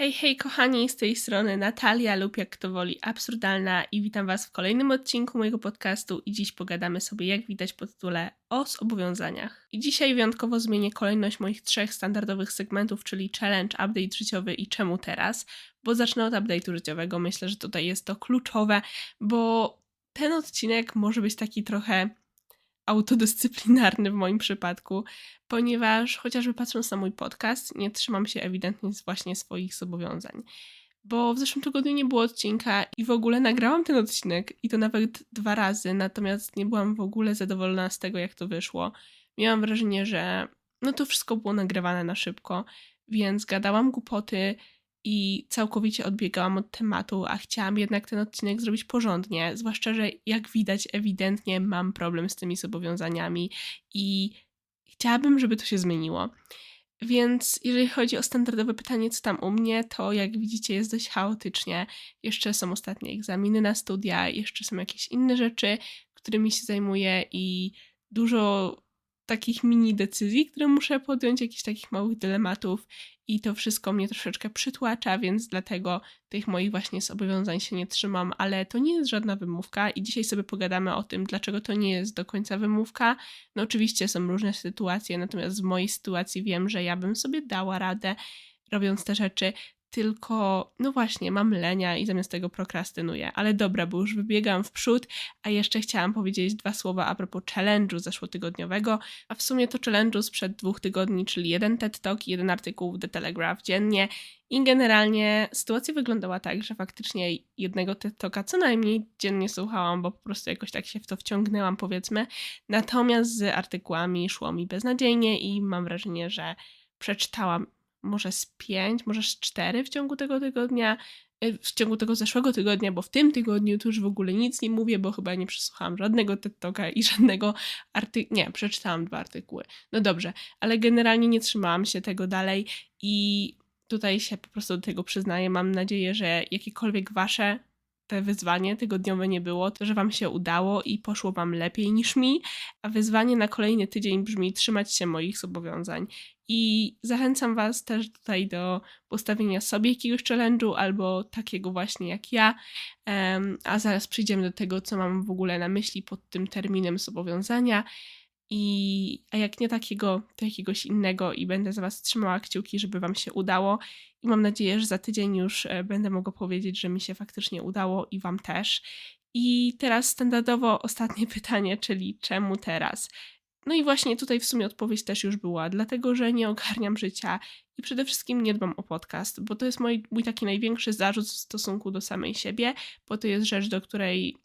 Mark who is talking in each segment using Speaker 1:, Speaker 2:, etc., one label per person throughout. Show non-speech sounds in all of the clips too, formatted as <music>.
Speaker 1: Hej, hej kochani, z tej strony Natalia lub jak kto woli absurdalna i witam was w kolejnym odcinku mojego podcastu i dziś pogadamy sobie jak widać po tytule o zobowiązaniach. I dzisiaj wyjątkowo zmienię kolejność moich trzech standardowych segmentów, czyli challenge, update życiowy i czemu teraz, bo zacznę od update'u życiowego. Myślę, że tutaj jest to kluczowe, bo ten odcinek może być taki trochę autodyscyplinarny w moim przypadku, ponieważ chociażby patrząc na mój podcast, nie trzymam się ewidentnie właśnie swoich zobowiązań. Bo w zeszłym tygodniu nie było odcinka i w ogóle nagrałam ten odcinek i to nawet dwa razy, natomiast nie byłam w ogóle zadowolona z tego, jak to wyszło. Miałam wrażenie, że no to wszystko było nagrywane na szybko, więc gadałam głupoty, i całkowicie odbiegałam od tematu, a chciałam jednak ten odcinek zrobić porządnie, zwłaszcza, że jak widać, ewidentnie mam problem z tymi zobowiązaniami i chciałabym, żeby to się zmieniło. Więc jeżeli chodzi o standardowe pytanie, co tam u mnie, to jak widzicie jest dość chaotycznie. Jeszcze są ostatnie egzaminy na studia, jeszcze są jakieś inne rzeczy, którymi się zajmuję i dużo takich mini decyzji, które muszę podjąć, jakichś takich małych dylematów i to wszystko mnie troszeczkę przytłacza, więc dlatego tych moich właśnie zobowiązań się nie trzymam, ale to nie jest żadna wymówka i dzisiaj sobie pogadamy o tym, dlaczego to nie jest do końca wymówka. No oczywiście są różne sytuacje, natomiast w mojej sytuacji wiem, że ja bym sobie dała radę robiąc te rzeczy, tylko no właśnie, mam lenia i zamiast tego prokrastynuję. Ale dobra, bo już wybiegam w przód, a jeszcze chciałam powiedzieć dwa słowa a propos challenge'u zeszłotygodniowego, a w sumie to challenge'u sprzed dwóch tygodni, czyli jeden TED Talk i jeden artykuł w The Telegraph dziennie. I generalnie sytuacja wyglądała tak, że faktycznie jednego TED Talka co najmniej dziennie słuchałam, bo po prostu jakoś tak się w to wciągnęłam powiedzmy, natomiast z artykułami szło mi beznadziejnie i mam wrażenie, że przeczytałam może z pięć, może z cztery w ciągu tego tygodnia, y, w ciągu tego zeszłego tygodnia, bo w tym tygodniu to już w ogóle nic nie mówię, bo chyba nie przesłuchałam żadnego TikToka i <laughs> żadnego artykułu. Nie, przeczytałam dwa artykuły. No dobrze, ale generalnie nie trzymałam się tego dalej i tutaj się po prostu do tego przyznaję. Mam nadzieję, że jakiekolwiek wasze te wyzwanie tygodniowe nie było, to że Wam się udało i poszło Wam lepiej niż mi, a wyzwanie na kolejny tydzień brzmi trzymać się moich zobowiązań. I zachęcam Was też tutaj do postawienia sobie jakiegoś challenge'u albo takiego właśnie jak ja, um, a zaraz przyjdziemy do tego, co mam w ogóle na myśli pod tym terminem zobowiązania. I, a jak nie takiego, to jakiegoś innego i będę za Was trzymała kciuki, żeby Wam się udało. I mam nadzieję, że za tydzień już e, będę mogła powiedzieć, że mi się faktycznie udało i Wam też. I teraz standardowo ostatnie <laughs> pytanie, czyli czemu teraz? No i właśnie tutaj w sumie odpowiedź też już była, dlatego że nie ogarniam życia i przede wszystkim nie dbam o podcast, bo to jest mój, mój taki największy zarzut w stosunku do samej siebie, bo to jest rzecz, do której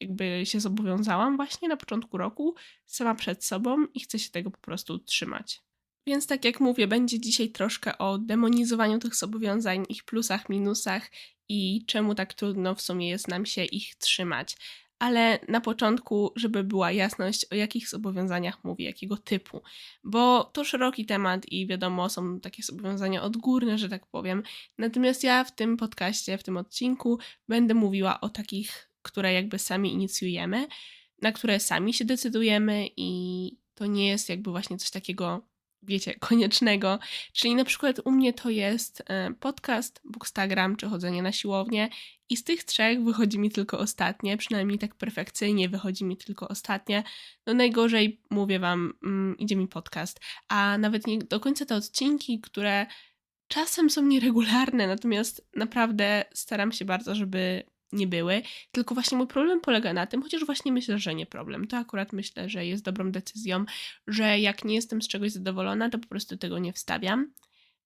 Speaker 1: jakby się zobowiązałam właśnie na początku roku, sama przed sobą i chcę się tego po prostu trzymać. Więc tak jak mówię, będzie dzisiaj troszkę o demonizowaniu tych zobowiązań, ich plusach, minusach i czemu tak trudno w sumie jest nam się ich trzymać. Ale na początku, żeby była jasność, o jakich zobowiązaniach mówię, jakiego typu, bo to szeroki temat i wiadomo, są takie zobowiązania odgórne, że tak powiem. Natomiast ja w tym podcaście, w tym odcinku będę mówiła o takich które jakby sami inicjujemy, na które sami się decydujemy i to nie jest jakby właśnie coś takiego, wiecie, koniecznego. Czyli na przykład u mnie to jest e, podcast, bookstagram czy chodzenie na siłownię i z tych trzech wychodzi mi tylko ostatnie, przynajmniej tak perfekcyjnie wychodzi mi tylko ostatnie. No najgorzej, mówię wam, mm, idzie mi podcast, a nawet nie do końca te odcinki, które czasem są nieregularne, natomiast naprawdę staram się bardzo, żeby nie były. Tylko właśnie mój problem polega na tym, chociaż właśnie myślę, że nie problem. To akurat myślę, że jest dobrą decyzją, że jak nie jestem z czegoś zadowolona, to po prostu tego nie wstawiam,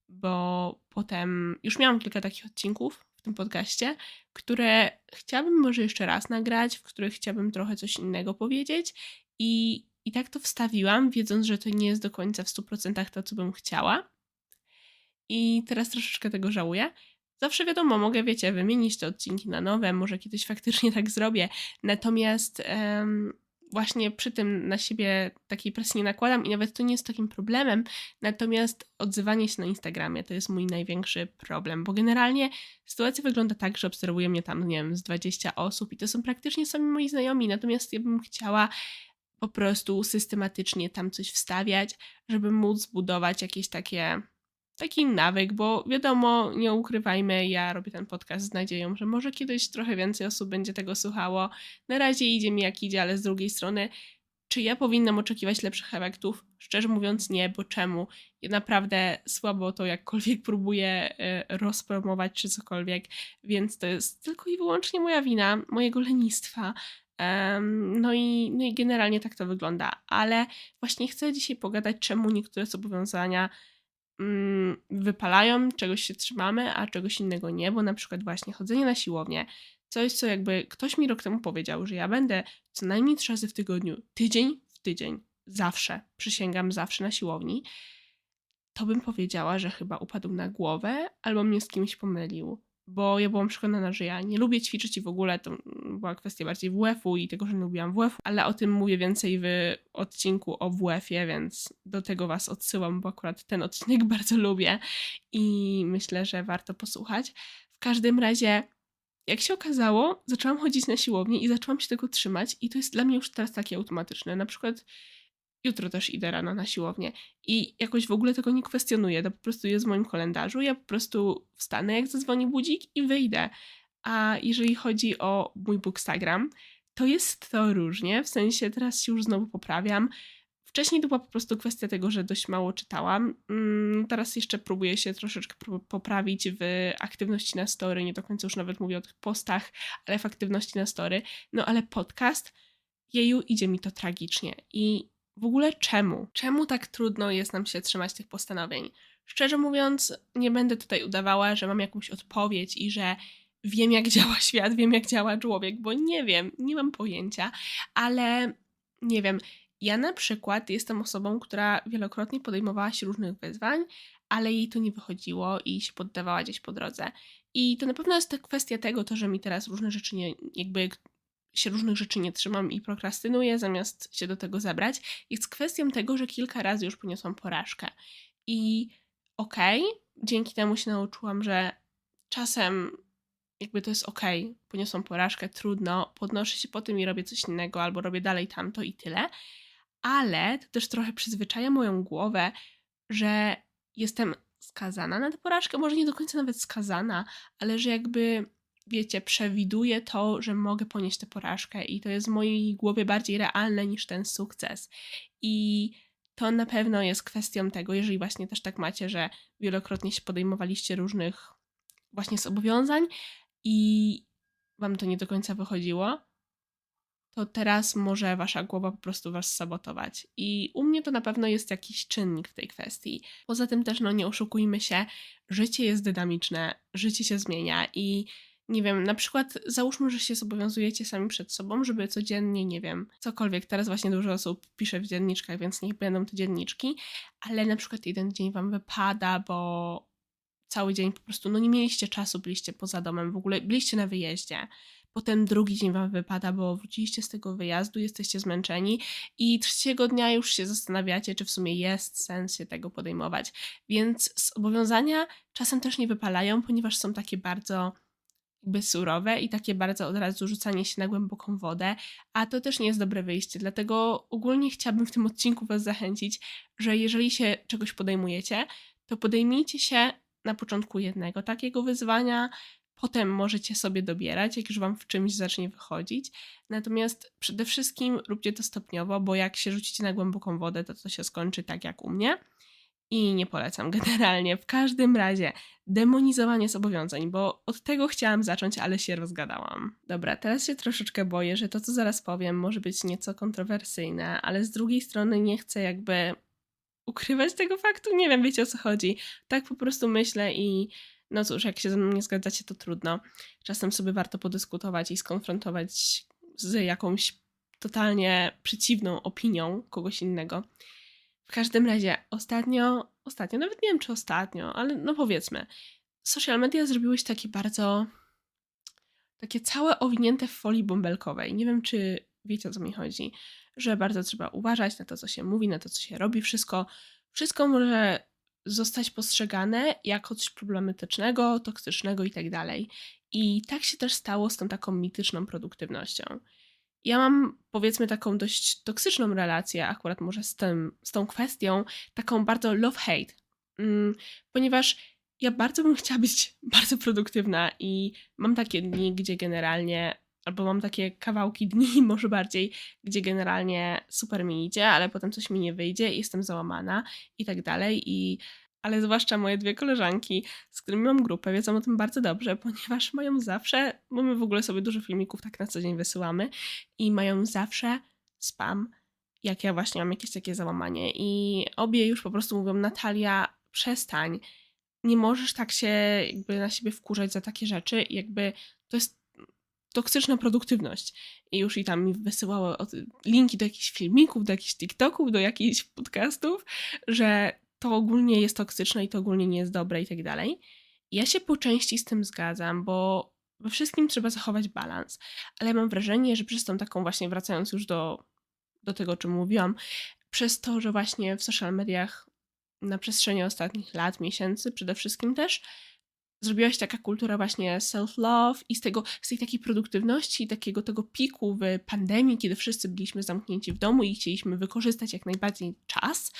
Speaker 1: bo potem już miałam kilka takich odcinków w tym podcaście, które chciałabym może jeszcze raz nagrać, w których chciałabym trochę coś innego powiedzieć i, i tak to wstawiłam, wiedząc, że to nie jest do końca w 100% to, co bym chciała. I teraz troszeczkę tego żałuję. Zawsze wiadomo, mogę, wiecie, wymienić te odcinki na nowe, może kiedyś <laughs> faktycznie tak zrobię. Natomiast um, właśnie przy tym na siebie takiej presji nie nakładam i nawet to nie jest takim problemem. Natomiast odzywanie się na Instagramie to jest mój największy problem, bo generalnie sytuacja wygląda tak, że obserwuje mnie tam, nie wiem, z 20 osób i to są praktycznie sami moi znajomi. Natomiast ja bym chciała po prostu systematycznie tam coś wstawiać, żeby móc zbudować jakieś takie taki nawyk, bo wiadomo, nie ukrywajmy, ja robię ten podcast z nadzieją, że może kiedyś trochę więcej osób będzie tego słuchało. Na razie idzie mi jak idzie, ale z drugiej strony, czy ja powinnam oczekiwać lepszych efektów? Szczerze mówiąc, nie, bo czemu? Ja naprawdę słabo to jakkolwiek <laughs> próbuję y, rozpromować czy cokolwiek, więc to jest tylko i wyłącznie moja wina, mojego lenistwa. No, i, no i generalnie tak to wygląda, ale właśnie chcę dzisiaj pogadać, czemu niektóre zobowiązania wypalają, czegoś się trzymamy, a czegoś innego nie, bo na przykład właśnie chodzenie na siłownię, coś co jakby ktoś mi rok temu powiedział, że ja będę co najmniej trzy razy w tygodniu, tydzień w tydzień, zawsze, przysięgam, zawsze na siłowni, to bym powiedziała, że chyba upadł na głowę albo mnie z kimś pomylił bo ja byłam przekonana, że ja nie lubię ćwiczyć i w ogóle to była kwestia bardziej WF-u i tego, że nie lubiłam WF-u, ale o tym mówię więcej w odcinku o WF-ie, więc do tego Was odsyłam, bo akurat ten odcinek <laughs> bardzo lubię i myślę, że warto posłuchać. W każdym razie, jak się okazało, zaczęłam chodzić na siłownię i zaczęłam się tego trzymać i to jest dla mnie już teraz takie automatyczne. Na przykład jutro też idę rano na siłownię i jakoś w ogóle tego nie kwestionuję, to po prostu jest w moim kalendarzu, ja po prostu wstanę jak zadzwoni budzik i wyjdę. A jeżeli chodzi o mój Bookstagram, to jest to różnie, w sensie teraz się już znowu poprawiam. Wcześniej to była po prostu kwestia tego, że dość mało czytałam. Mm, teraz jeszcze próbuję się troszeczkę poprawić w aktywności na story. Nie do końca już nawet mówię o tych postach, ale w aktywności na story. No ale podcast, jeju, idzie mi to tragicznie. I w ogóle czemu? Czemu tak trudno jest nam się trzymać tych postanowień? Szczerze mówiąc, nie będę tutaj udawała, że mam jakąś odpowiedź i że wiem, jak działa <laughs> świat, wiem, jak działa człowiek, bo nie wiem, nie mam pojęcia, ale nie wiem. Ja na przykład jestem osobą, która wielokrotnie podejmowała się różnych wyzwań, ale jej to nie wychodziło i się poddawała gdzieś po drodze. I to na pewno jest kwestia tego, to, że mi teraz różne rzeczy nie, jakby się różnych rzeczy nie trzymam i prokrastynuję, zamiast się do tego zabrać, jest kwestią tego, że kilka razy już poniosłam porażkę. I okej, okay, dzięki temu się nauczyłam, że czasem jakby to jest okej, okay, poniosłam porażkę, trudno, podnoszę się po tym i robię coś innego, albo robię dalej tamto i tyle. Ale to też trochę przyzwyczaja moją głowę, że jestem skazana na tę porażkę, może nie do końca nawet skazana, ale że jakby wiecie, przewiduję to, że mogę ponieść tę porażkę i to jest w mojej głowie bardziej realne niż ten sukces. I to na pewno jest kwestią tego, jeżeli właśnie też tak macie, że wielokrotnie się podejmowaliście różnych właśnie zobowiązań i wam to nie do końca wychodziło, to teraz może wasza głowa po prostu was sabotować. I u mnie to na pewno jest jakiś czynnik w tej kwestii. Poza tym też, no nie oszukujmy się, życie jest dynamiczne, życie się zmienia i nie wiem, na przykład załóżmy, że się zobowiązujecie sami przed sobą, żeby codziennie, nie wiem, cokolwiek. Teraz właśnie dużo osób pisze w dzienniczkach, więc niech będą te dzienniczki, ale na przykład jeden dzień wam wypada, bo cały dzień po prostu, no nie mieliście czasu, byliście poza domem, w ogóle byliście na wyjeździe. Potem drugi dzień wam wypada, bo wróciliście z tego wyjazdu, jesteście zmęczeni i trzeciego dnia już się zastanawiacie, czy w sumie jest sens się tego podejmować. Więc zobowiązania czasem też nie wypalają, ponieważ są takie bardzo jakby surowe i takie bardzo od razu rzucanie się na głęboką wodę, a to też nie jest dobre wyjście. Dlatego ogólnie chciałabym w tym odcinku Was zachęcić, że jeżeli się czegoś podejmujecie, to podejmijcie się na początku jednego takiego wyzwania, potem możecie sobie dobierać, jak już Wam w czymś zacznie wychodzić. Natomiast przede wszystkim róbcie to stopniowo, bo jak się rzucicie na głęboką wodę, to to się skończy tak jak u mnie i nie polecam <laughs> generalnie. W każdym razie demonizowanie zobowiązań, bo od tego chciałam zacząć, ale się rozgadałam. Dobra, teraz się troszeczkę boję, że to, co zaraz powiem, może być nieco kontrowersyjne, ale z drugiej strony nie chcę jakby ukrywać tego faktu. Nie wiem, wiecie o co chodzi. Tak po prostu myślę i no cóż, jak się ze mną nie zgadzacie, to trudno. Czasem sobie warto podyskutować i skonfrontować z jakąś totalnie przeciwną opinią kogoś innego. W każdym razie, ostatnio, ostatnio, nawet nie wiem czy ostatnio, ale no powiedzmy, social media zrobiły takie bardzo, takie całe owinięte w folii bąbelkowej. Nie wiem, czy wiecie o co mi chodzi, że bardzo trzeba uważać na to, co się mówi, na to, co się robi, wszystko, wszystko może zostać postrzegane jako coś problematycznego, toksycznego i tak. I tak się też stało z tą taką mityczną produktywnością ja mam powiedzmy taką dość toksyczną relację akurat może z, tym, z tą kwestią, taką bardzo love-hate. mm, ponieważ ja bardzo bym chciała być <laughs> bardzo produktywna i mam takie dni, gdzie generalnie, albo mam takie kawałki <laughs> dni, może bardziej, gdzie generalnie super mi idzie, ale potem coś mi nie wyjdzie i jestem załamana i tak dalej. I ale zwłaszcza moje dwie koleżanki, z którymi mam grupę, wiedzą o tym bardzo dobrze, <laughs> ponieważ mają zawsze, bo my w ogóle sobie dużo filmików tak na co dzień wysyłamy i mają zawsze spam, jak ja właśnie mam jakieś takie załamanie. I obie już po prostu mówią, Natalia, przestań, nie możesz tak się jakby na siebie wkurzać za takie rzeczy, jakby to jest toksyczna produktywność. I już i tam mi wysyłały linki do jakichś filmików, do jakichś TikToków, do jakichś podcastów, że to ogólnie jest toksyczne i to ogólnie nie jest dobre i tak dalej. Ja się po części z tym zgadzam, bo we wszystkim trzeba zachować balans, ale mam wrażenie, że przez tą taką właśnie, wracając już do, do tego, o czym mówiłam, przez to, że właśnie w social mediach na przestrzeni ostatnich lat, miesięcy przede wszystkim też, zrobiła się taka kultura właśnie self-love i z, tego, z tej takiej produktywności, takiego tego piku w pandemii, kiedy wszyscy byliśmy zamknięci w domu i chcieliśmy wykorzystać jak najbardziej czas,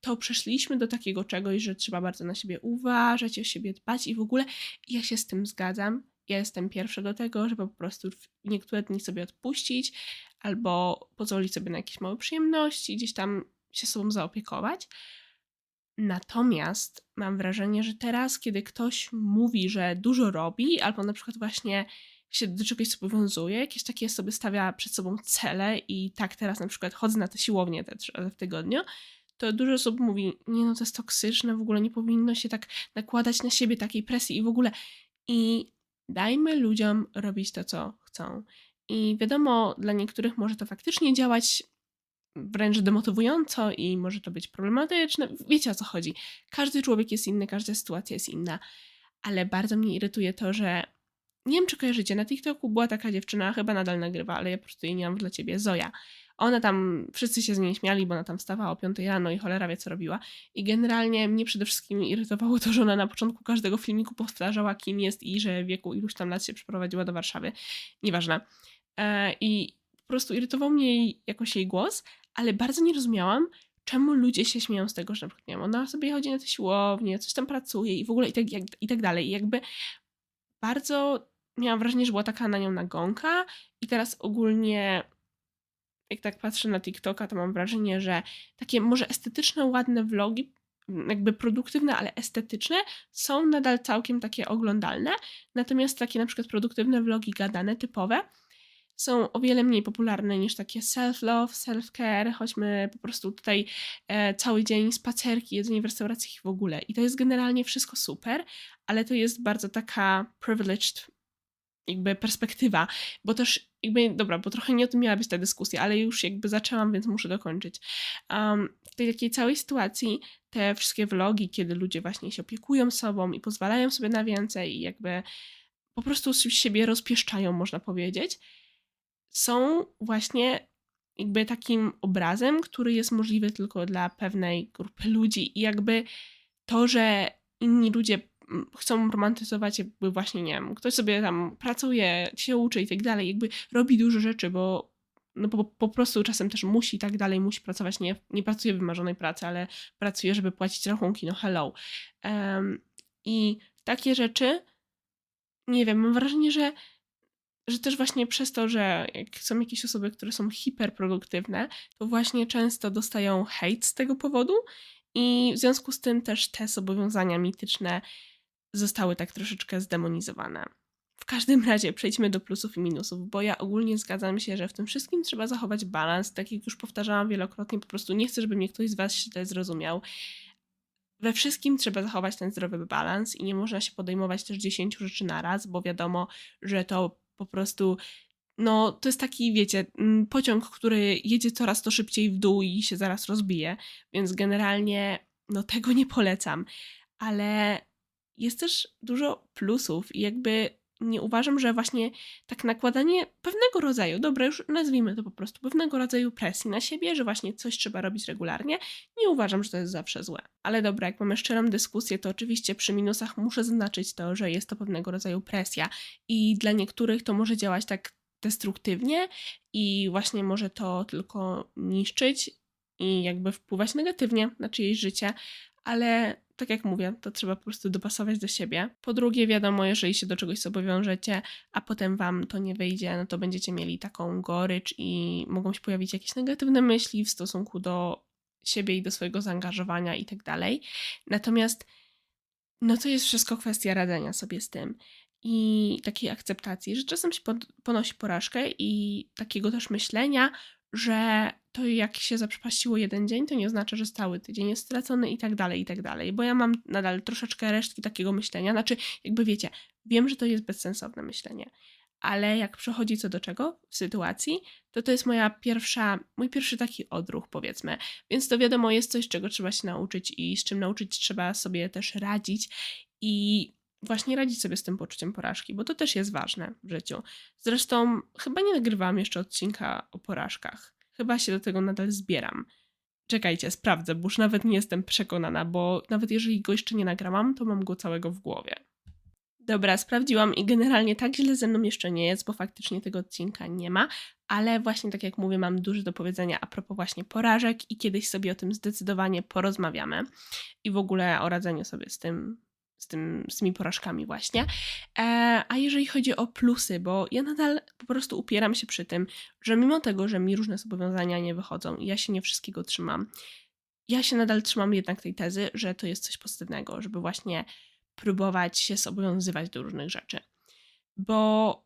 Speaker 1: to przeszliśmy do takiego czegoś, że trzeba bardzo na siebie uważać, o siebie dbać i w ogóle ja się z tym zgadzam. Ja jestem pierwsza do tego, żeby po prostu niektóre dni sobie odpuścić albo pozwolić sobie na jakieś małe przyjemności, gdzieś tam się sobą zaopiekować. Natomiast mam wrażenie, że teraz, kiedy ktoś mówi, że dużo robi, albo na przykład właśnie się do czegoś zobowiązuje, jakieś takie sobie stawia przed sobą cele i tak teraz na przykład chodzę na tę siłownię te trzy razy w tygodniu, to dużo osób mówi, nie no to jest toksyczne, w ogóle nie powinno się tak nakładać na siebie takiej presji i w ogóle. I dajmy ludziom robić to, co chcą. I wiadomo, dla niektórych może to faktycznie działać wręcz demotywująco i może to być problematyczne. Wiecie o co chodzi. Każdy człowiek jest inny, każda sytuacja jest inna, ale bardzo mnie irytuje to, że nie wiem, czy kojarzycie, na TikToku była taka dziewczyna, chyba nadal nagrywa, ale ja po prostu jej nie mam dla ciebie, Zoja. Ona tam, wszyscy się z niej śmiali, bo ona tam wstawała o 5 rano i cholera wie, co robiła. I generalnie mnie przede wszystkim irytowało to, że ona na początku każdego filmiku powtarzała, kim jest i że w wieku iluś tam lat się przeprowadziła do Warszawy. Nieważne. E, I po prostu irytował mnie jakoś jej głos, ale bardzo nie rozumiałam, czemu ludzie się śmieją z tego, że na przykład, nie wiem, ona sobie chodzi na tę siłownię, coś tam pracuje i w ogóle i tak, jak, i tak dalej. I jakby bardzo miałam wrażenie, że była taka na nią nagonka i teraz ogólnie jak tak patrzę na TikToka, to mam wrażenie, że takie może estetyczne, ładne vlogi, jakby produktywne, ale estetyczne, są nadal całkiem takie oglądalne. Natomiast takie na przykład produktywne vlogi gadane, typowe, są o wiele mniej popularne niż takie self-love, self-care, choćmy po prostu tutaj e, cały dzień spacerki, jedzenie w restauracjach i w ogóle. I to jest generalnie wszystko super, ale to jest bardzo taka privileged jakby perspektywa, bo też jakby, dobra, bo trochę nie o tym miała być ta dyskusja, ale już jakby zaczęłam, więc muszę dokończyć. Um, w tej takiej całej sytuacji te wszystkie vlogi, kiedy ludzie właśnie się opiekują sobą i pozwalają sobie na więcej i jakby po prostu siebie rozpieszczają, można powiedzieć, są właśnie jakby takim obrazem, który jest możliwy tylko dla pewnej grupy ludzi i jakby to, że inni ludzie mm, chcą romantyzować jakby właśnie, nie wiem, ktoś sobie tam pracuje, się uczy i tak dalej, jakby robi dużo rzeczy, bo no po, po prostu czasem też musi i tak dalej, musi pracować, nie, nie pracuje wymarzonej pracy, ale pracuje, żeby płacić rachunki, no hello. Um, I takie rzeczy, nie wiem, mam wrażenie, że że też właśnie przez to, że są jakieś osoby, które są hiperproduktywne, to właśnie często dostają hejt z tego powodu i w związku z tym też te zobowiązania mityczne zostały tak troszeczkę zdemonizowane. W każdym <laughs> razie przejdźmy do plusów i minusów, bo ja ogólnie zgadzam się, że w tym wszystkim trzeba zachować balans. Tak jak już powtarzałam wielokrotnie, po prostu nie chcę, żeby mnie ktoś z Was źle zrozumiał. We wszystkim trzeba zachować ten zdrowy balans i nie można się podejmować też 10 rzeczy na raz, bo wiadomo, że to po prostu no, to jest taki, wiecie, mm, pociąg, który jedzie coraz to szybciej w dół i się zaraz rozbije, więc generalnie, no, tego nie polecam. Ale jest też dużo plusów i jakby nie uważam, że właśnie tak nakładanie pewnego rodzaju, dobra, już nazwijmy to po prostu, pewnego rodzaju presji na siebie, że właśnie coś trzeba robić regularnie, nie uważam, że to jest zawsze złe. Ale dobra, jak mamy szczerą dyskusję, to oczywiście przy minusach muszę zaznaczyć to, że jest to pewnego rodzaju presja i dla niektórych to może działać tak destruktywnie i właśnie może to tylko niszczyć i jakby wpływać negatywnie na czyjeś życie, ale tak jak mówię, to trzeba po prostu dopasować do siebie. Po drugie, wiadomo, jeżeli się do czegoś zobowiążecie, a potem wam to nie wyjdzie, no to będziecie mieli taką gorycz i mogą się pojawić jakieś negatywne myśli w stosunku do siebie i do swojego zaangażowania i tak dalej. Natomiast no to jest wszystko kwestia radzenia sobie z tym i takiej akceptacji, że czasem się ponosi porażkę i takiego też myślenia, że to jak się zaprzepaściło jeden dzień, to nie oznacza, że cały tydzień jest stracony i tak dalej, i tak dalej. Bo ja mam nadal troszeczkę resztki takiego myślenia. Znaczy, jakby wiecie, wiem, że to jest bezsensowne myślenie, ale jak przychodzi co do czego w sytuacji, to to jest moja pierwsza, mój pierwszy taki odruch, powiedzmy. Więc to wiadomo, jest coś, czego trzeba się nauczyć i z czym nauczyć trzeba sobie też radzić i właśnie radzić sobie z tym poczuciem porażki, bo to też jest ważne w życiu. Zresztą chyba nie nagrywałam jeszcze odcinka o porażkach. Chyba się do tego nadal zbieram. Czekajcie, sprawdzę, bo już nawet nie jestem przekonana, bo nawet jeżeli go jeszcze nie nagrałam, to mam go całego w głowie. Dobra, sprawdziłam i generalnie tak źle ze mną jeszcze nie jest, bo faktycznie tego odcinka nie ma, ale właśnie tak jak mówię, mam dużo do powiedzenia a propos właśnie porażek i kiedyś sobie o tym zdecydowanie porozmawiamy i w ogóle o radzeniu sobie z tym, z, tym, z tymi porażkami właśnie. E, a jeżeli chodzi o plusy, bo ja nadal po prostu upieram się przy tym, że mimo tego, że mi różne zobowiązania nie wychodzą i ja się nie wszystkiego trzymam, ja się nadal trzymam jednak tej tezy, że to jest coś pozytywnego, żeby właśnie próbować się zobowiązywać do różnych rzeczy. Bo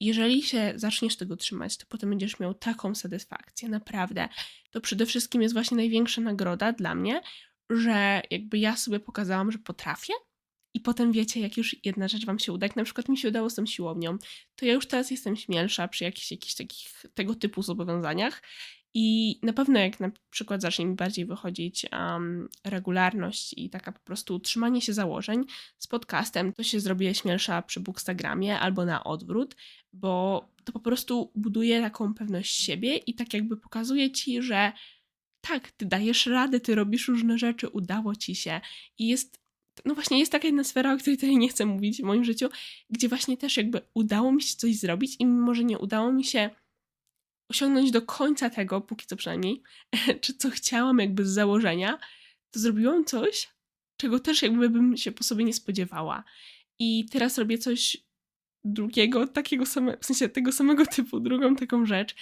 Speaker 1: jeżeli się zaczniesz tego trzymać, to potem będziesz miał taką satysfakcję, naprawdę. To przede wszystkim jest właśnie największa nagroda dla mnie, że jakby ja sobie pokazałam, że potrafię. I potem wiecie, jak już jedna rzecz wam się uda, jak na przykład mi się udało z tą siłownią, to ja już teraz jestem śmielsza przy jakichś, jakichś takich tego typu zobowiązaniach. I na pewno jak na przykład zacznie mi bardziej wychodzić um, regularność i taka po prostu utrzymanie się założeń z podcastem, to się zrobię śmielsza przy Bookstagramie albo na odwrót, bo to po prostu buduje taką pewność siebie i tak jakby pokazuje ci, że tak, ty dajesz radę, ty robisz różne rzeczy, udało ci się. I jest no właśnie jest taka jedna sfera, o której tutaj nie chcę mówić w moim życiu, gdzie właśnie też jakby udało mi się coś zrobić i mimo, że nie udało mi się osiągnąć do końca tego, póki co przynajmniej, <laughs> czy co chciałam jakby z założenia, to zrobiłam coś, czego też jakby bym się po sobie nie spodziewała. I teraz robię coś drugiego, takiego samego, w sensie tego samego <laughs> typu, drugą taką rzecz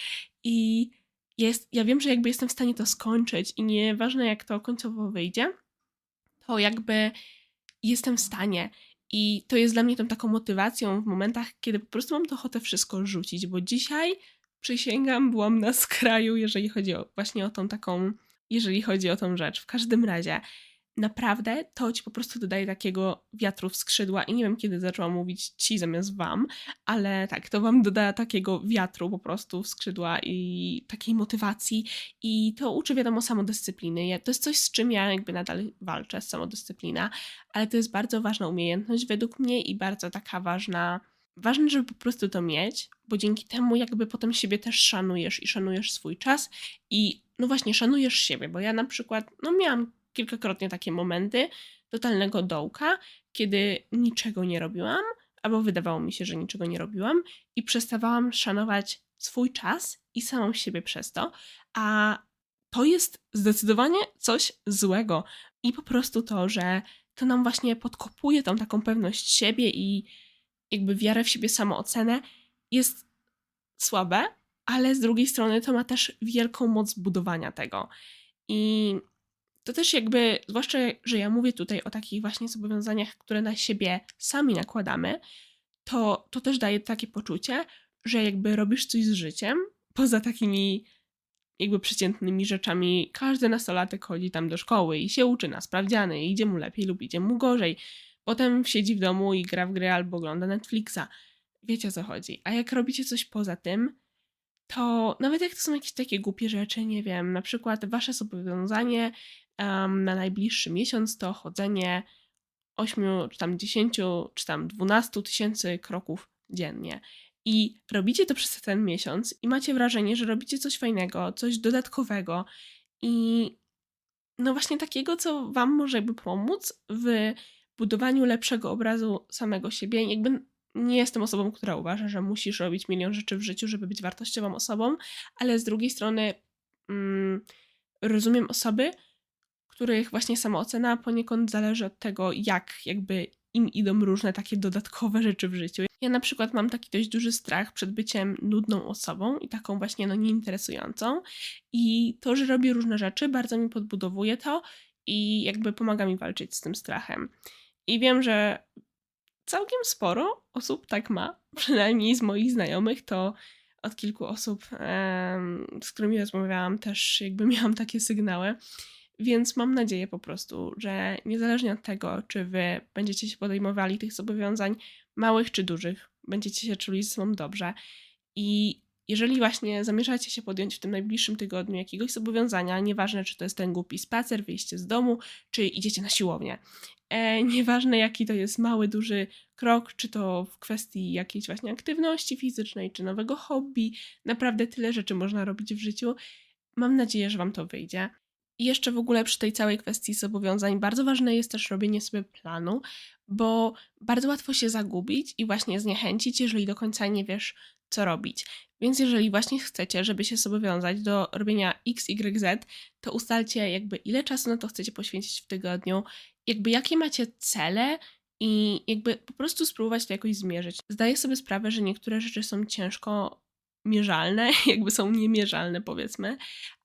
Speaker 1: i jest, ja wiem, że jakby jestem w stanie to skończyć i nieważne jak to końcowo wyjdzie, to jakby jestem w stanie i to jest dla mnie tą taką motywacją w momentach, kiedy po prostu mam to ochotę wszystko rzucić, bo dzisiaj przysięgam, byłam na skraju, jeżeli chodzi o, właśnie o tą taką, jeżeli chodzi o tą rzecz. W każdym razie, naprawdę to ci po prostu dodaje takiego wiatru w skrzydła i nie wiem, kiedy zaczęłam mówić ci zamiast wam, ale tak, to wam doda takiego wiatru po prostu w skrzydła i takiej motywacji i to uczy wiadomo samodyscypliny. To jest coś, z czym ja jakby nadal walczę, samodyscyplina, ale to jest bardzo ważna umiejętność według mnie i bardzo taka ważna ważne, żeby po prostu to mieć, bo dzięki temu jakby potem siebie też szanujesz i szanujesz swój czas i no właśnie szanujesz siebie, bo ja na przykład no miałam kilkakrotnie takie momenty totalnego dołka, kiedy niczego nie robiłam, albo wydawało mi się, że niczego nie robiłam i przestawałam szanować swój czas i samą siebie przez to, a to jest zdecydowanie coś złego i po prostu to, że to nam właśnie podkopuje tą taką pewność siebie i jakby wiarę w siebie, samoocenę jest słabe, ale z drugiej strony to ma też wielką moc budowania tego. I to też jakby, zwłaszcza, że ja mówię tutaj o takich właśnie zobowiązaniach, które na siebie sami nakładamy, to, to też daje takie poczucie, że jakby robisz coś z życiem, poza takimi jakby przeciętnymi rzeczami. Każdy nastolatek chodzi tam do szkoły i się uczy na sprawdziany, i idzie mu lepiej lub idzie mu gorzej. Potem siedzi w domu i gra w gry albo ogląda Netflixa. Wiecie o co chodzi. A jak robicie coś poza tym, to nawet jak to są jakieś takie głupie rzeczy, nie wiem, na przykład wasze zobowiązanie um, na najbliższy miesiąc to chodzenie 8 czy tam 10 czy tam 12 tysięcy kroków dziennie. I robicie to przez ten miesiąc i macie wrażenie, że robicie coś fajnego, coś dodatkowego i no właśnie takiego, co wam może jakby pomóc w budowaniu lepszego obrazu samego siebie. Jakby nie jestem osobą, która uważa, że musisz robić milion rzeczy w życiu, żeby być wartościową osobą, ale z drugiej strony mm, rozumiem osoby, których właśnie samoocena poniekąd zależy od tego, jak jakby im idą różne takie dodatkowe rzeczy w życiu. Ja na przykład mam taki dość duży strach przed byciem nudną osobą i taką właśnie no nieinteresującą i to, że robię różne rzeczy bardzo mi podbudowuje to i jakby pomaga mi walczyć z tym strachem. I wiem, że całkiem sporo osób tak ma, <laughs> przynajmniej z moich znajomych, to od kilku osób, z którymi rozmawiałam, też jakby miałam takie sygnały. Więc mam nadzieję po prostu, że niezależnie od tego, czy wy będziecie się podejmowali tych zobowiązań, małych czy dużych, będziecie się czuli ze sobą dobrze. I jeżeli właśnie zamierzacie się podjąć w tym najbliższym tygodniu jakiegoś zobowiązania, nieważne czy to jest ten głupi spacer, wyjście z domu, czy idziecie na siłownię, e, nieważne jaki to jest mały, duży krok, czy to w kwestii jakiejś właśnie aktywności fizycznej, czy nowego hobby, naprawdę tyle rzeczy można robić w życiu. Mam nadzieję, że Wam to wyjdzie. I jeszcze w ogóle przy tej całej kwestii zobowiązań bardzo ważne jest też robienie sobie planu, bo bardzo łatwo się zagubić i właśnie zniechęcić, jeżeli do końca nie wiesz, co robić. Więc jeżeli właśnie chcecie, żeby się zobowiązać do robienia X, Y, Z, to ustalcie jakby ile czasu na to chcecie poświęcić w tygodniu, jakby jakie macie cele i jakby po prostu spróbować to jakoś zmierzyć. Zdaję sobie sprawę, że niektóre rzeczy są ciężko mierzalne, <laughs> jakby są niemierzalne powiedzmy,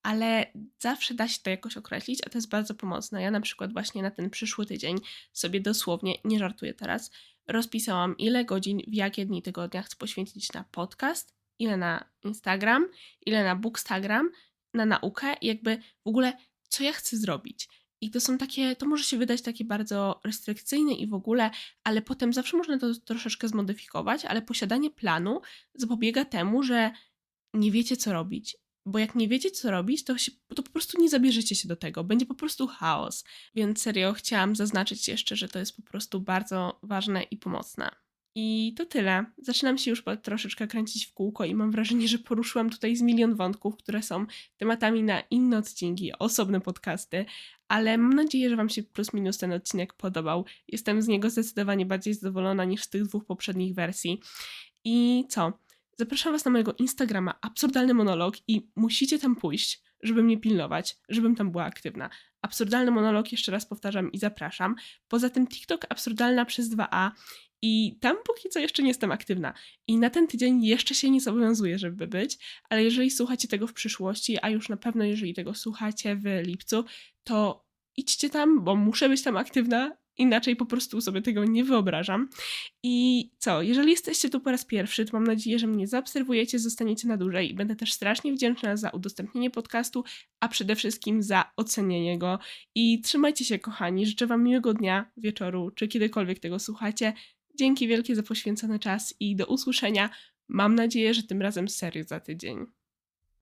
Speaker 1: ale zawsze da się to jakoś określić, a to jest bardzo pomocne. Ja na przykład właśnie na ten przyszły tydzień sobie dosłownie, nie żartuję teraz, rozpisałam ile godzin w jakie dni tygodnia chcę poświęcić na podcast, ile na Instagram, ile na Bookstagram, na naukę jakby w ogóle co ja chcę zrobić. I to są takie, to może się wydać takie bardzo restrykcyjne i w ogóle, ale potem zawsze można to troszeczkę zmodyfikować, ale posiadanie planu zapobiega temu, że nie wiecie co robić. Bo jak nie wiecie co robić, to, się, to po prostu nie zabierzecie się do tego. Będzie po prostu chaos. Więc serio chciałam zaznaczyć jeszcze, że to jest po prostu bardzo ważne i pomocne. I to tyle. Zaczynam się już troszeczkę kręcić w kółko i mam wrażenie, że poruszyłam tutaj z milion wątków, które są tematami na inne odcinki, osobne podcasty, ale mam nadzieję, że Wam się plus minus ten odcinek podobał. Jestem z niego zdecydowanie bardziej zadowolona niż z tych dwóch poprzednich wersji. I co? Zapraszam Was na mojego Instagrama, absurdalny monolog i musicie tam pójść, żeby mnie pilnować, żebym tam była aktywna. Absurdalny monolog, jeszcze raz powtarzam i zapraszam. Poza tym TikTok absurdalna przez 2a i tam póki co jeszcze nie jestem aktywna. I na ten tydzień jeszcze się nie zobowiązuję, żeby być, ale jeżeli słuchacie tego w przyszłości, a już na pewno jeżeli tego słuchacie w lipcu, to idźcie tam, bo muszę być tam aktywna, inaczej po prostu sobie tego nie wyobrażam. I co, jeżeli jesteście tu po raz pierwszy, to mam nadzieję, że mnie zaobserwujecie, zostaniecie na dłużej i będę też strasznie wdzięczna za udostępnienie podcastu, a przede wszystkim za ocenienie go. I trzymajcie się, kochani, życzę Wam miłego dnia, wieczoru, czy kiedykolwiek tego słuchacie. Dzięki wielkie za poświęcony czas i do usłyszenia. Mam nadzieję, że tym razem serio za tydzień.